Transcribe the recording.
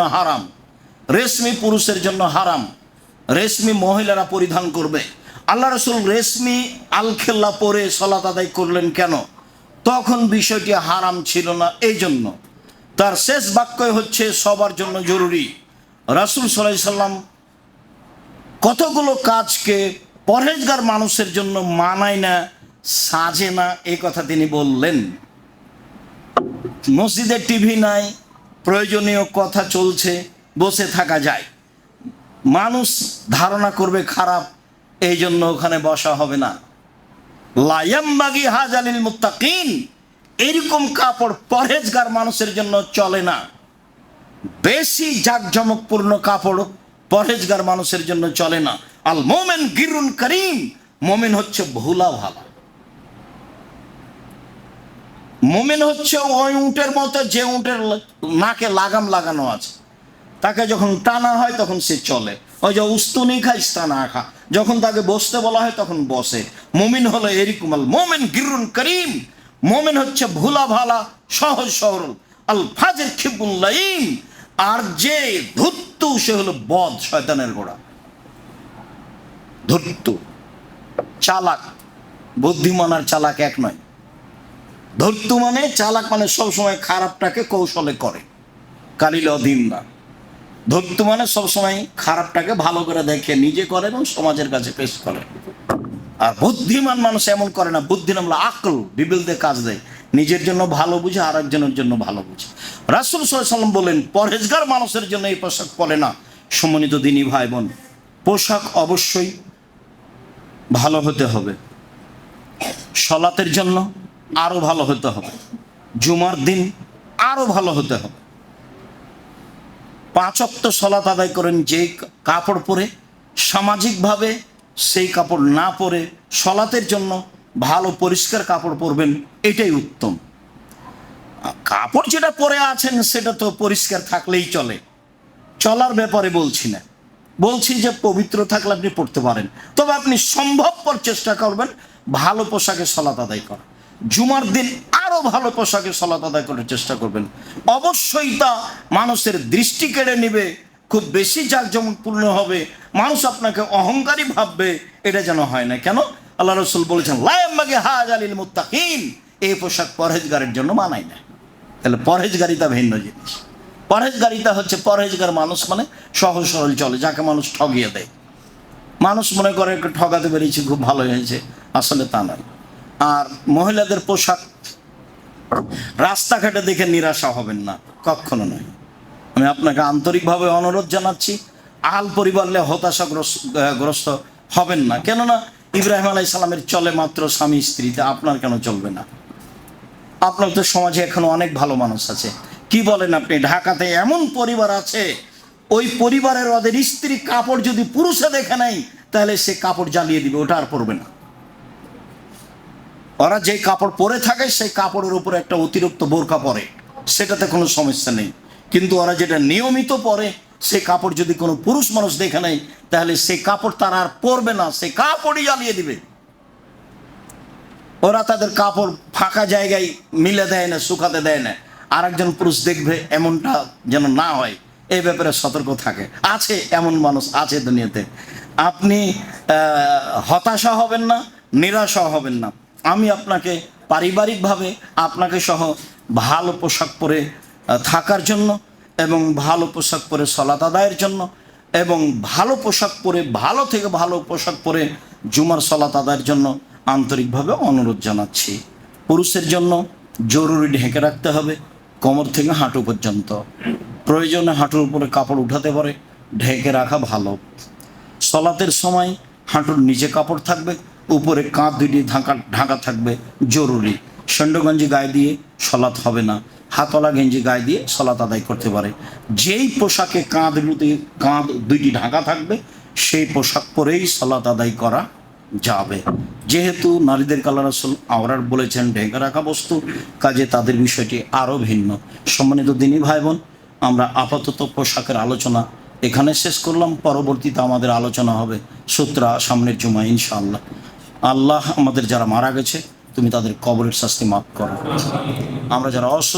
হারাম। রেশমি পুরুষের জন্য হারাম। রেশমি মহিলারা পরিধান করবে। আল্লাহ রসুল রেশমি আলখেল্লা পরে সলাত আদায় করলেন কেন? তখন বিষয়টি হারাম ছিল না এই জন্য তার শেষ বাক্যই হচ্ছে, সবার জন্য জরুরি। রাসুল সাল্লাহ সাল্লাম কতগুলো কাজকে পরহেজগার মানুষের জন্য মানায় না, সাজে না, এই কথা তিনি বললেন। মসজিদে টিভি নাই প্রয়োজনীয় কথা চলছে, বসে থাকা যায়। মানুষ ধারণা করবে খারাপ এই জন্য ওখানে বসা হবে না। লায়াম্বাগি হাজালিল মুত্তাকিন, এরকম কাপড় পরহেজগার মানুষের জন্য চলে না। বেশি জাকজমকপূর্ণ কাপড় পরহেজগার মানুষের জন্য চলে না। আল মোমেন গিরুন করিম, মোমেন হচ্ছে ভোলা ভালা মোমেন হচ্ছে ওই উঁটের মতো যে উঁটের নাকে লাগাম লাগানো আছে। তাকে যখন টানা হয় তখন সে চলে। ওই যে উস্তুনি খায় টানা খা। যখন তাকে বসতে বলা হয় তখন বসে। মোমিন হলো এরকম আল মোমেন গিরুন করিম। মোমেন হচ্ছে ভুলা ভালা, সহজ সরল, আল ফাজের খিবুল্লাইম আর যে ধুত্তু, সে হলো বদ, শয়তানের গোড়া ধুত্তু। চালাক। বুদ্ধিমান আর চালাক এক নয়। ধর্তু মানে চালাক মানে সবসময় খারাপটাকে কৌশলে করে। কালিল না ধর্তু মানে সবসময় খারাপটাকে ভালো করে দেখে, নিজে করে এবং সমাজের কাছে পেশ করে। আর বুদ্ধিমান মানুষ এমন করে না, বুদ্ধি নামলা আকল বিবিল দিয়ে কাজ দেয়। নিজের জন্য ভালো বুঝে আর একজনের জন্য ভালো বুঝে। রাসুল সাল্লাম বলেন, পরহেজগার মানুষের জন্য এই পোশাক পরে না। সমন্বিত দিনী ভাই বোন পোশাক অবশ্যই ভালো হতে হবে। সলাতের জন্য আরও ভালো হতে হবে। জুমার দিন আরও ভালো হতে হবে। পাঁচক্ত সলাত আদায় করেন যে কাপড় পরে, সামাজিকভাবে সেই কাপড় না পরে সলাতের জন্য ভালো পরিষ্কার কাপড় পরবেন, এটাই উত্তম। কাপড় যেটা পরে আছেন সেটা তো পরিষ্কার থাকলেই চলে। চলার ব্যাপারে বলছি না। বলছি যে পবিত্র থাকলে আপনি পড়তে পারেন। তবে আপনি সম্ভবপর চেষ্টা করবেন ভালো পোশাকে সলাত আদায় করা। জুমার দিন আরও ভালো পোশাকে সলাত আদায় করার চেষ্টা করবেন। অবশ্যই তা মানুষের দৃষ্টি কেড়ে নিবে, খুব বেশি জাঁকজমকপূর্ণ হবে, মানুষ আপনাকে অহংকারী ভাববে, এটা যেন হয় না। কেন? আল্লাহ রসুল বলেছেন লায়াম্মাগে হাজ আলিল মুত্তাকিন এই পোশাক পরহেজগারের জন্য মানায় না। তাহলে পরহেজগারিতা ভিন্ন জিনিস। পরহেজগারিতা হচ্ছে পরহেজগার মানুষ মানে সহজ সরল চলে, যাকে মানুষ ঠগিয়ে দেয়। মানুষ মনে করে ঠগাতে পেরেছি, খুব ভালো হয়েছে। আসলে তা নয়। আর মহিলাদের পোশাক রাস্তাঘাটে দেখে নিরাশা হবেন না, কখনো নয়। আমি আপনাকে আন্তরিকভাবে অনুরোধ জানাচ্ছি, আহাল পরিবারলে হতাশাগ্রস্ত গ্রস্ত হবেন না। কেননা ইব্রাহিম আলাই সালামের চলে মাত্র স্বামী স্ত্রীতে আপনার কেন চলবে না? আপনার তো সমাজে এখনও অনেক ভালো মানুষ আছে। কি বলেন আপনি? ঢাকাতে এমন পরিবার আছে, ওই পরিবারের ওদের স্ত্রী কাপড় যদি পুরুষে দেখে নেয়, তাহলে সে কাপড় জ্বালিয়ে দিবে, ওটা আর পড়বে না। ওরা যে কাপড় পরে থাকে, সেই কাপড়ের উপরে একটা অতিরিক্ত বোরকা পরে। সেটাতে কোনো সমস্যা নেই। কিন্তু ওরা যেটা নিয়মিত পরে, সে কাপড় যদি কোনো পুরুষ মানুষ দেখে নেয়, তাহলে সে কাপড় তারা আর পরবে না, সে কাপড়ই জ্বালিয়ে দিবে। ওরা তাদের কাপড় ফাঁকা জায়গায় মিলে দেয় না, শুকাতে দেয় না। আর একজন পুরুষ দেখবে এমনটা যেন না হয়। এই ব্যাপারে সতর্ক থাকে। আছে এমন মানুষ আছে দুনিয়াতে। আপনি হতাশা হবেন না, নিরাশা হবেন না। আমি আপনাকে পারিবারিকভাবে আপনাকে সহ ভালো পোশাক পরে থাকার জন্য এবং ভালো পোশাক পরে সলাত আদায়ের জন্য এবং ভালো পোশাক পরে, ভালো থেকে ভালো পোশাক পরে জুমার সলাত আদায়ের জন্য আন্তরিকভাবে অনুরোধ জানাচ্ছি। পুরুষের জন্য জরুরি ঢেকে রাখতে হবে, কোমর থেকে হাঁটু পর্যন্ত। প্রয়োজনে হাঁটুর উপরে কাপড় উঠাতে পারে, ঢেকে রাখা ভালো। সলাতের সময় হাঁটুর নিচে কাপড় থাকবে উপরে কাঁধ দুটি ঢাকা ঢাকা থাকবে জরুরি। ষণ্ডগঞ্জি গায়ে দিয়ে সলাৎ হবে না। হাতলা গেঞ্জি গায়ে দিয়ে সলাৎ আদায় করতে পারে। যেই পোশাকে কাঁধ দুটি কাঁধ দুইটি ঢাকা থাকবে, সেই পোশাক পরেই সলাৎ আদায় করা যাবে। যেহেতু নারীদের কালার আসল আওরার বলেছেন, ঢেকে রাখা বস্তু, কাজে তাদের বিষয়টি আরও ভিন্ন। সম্মানিত দিনী ভাই বোন আমরা আপাতত পোশাকের আলোচনা এখানে শেষ করলাম। পরবর্তীতে আমাদের আলোচনা হবে সূত্রা সামনের জুমা ইনশাআল্লাহ। আল্লাহ আমাদের যারা মারা গেছে তুমি তাদের কবরের শাস্তি মাফ করো। আমরা যারা অসুস্থ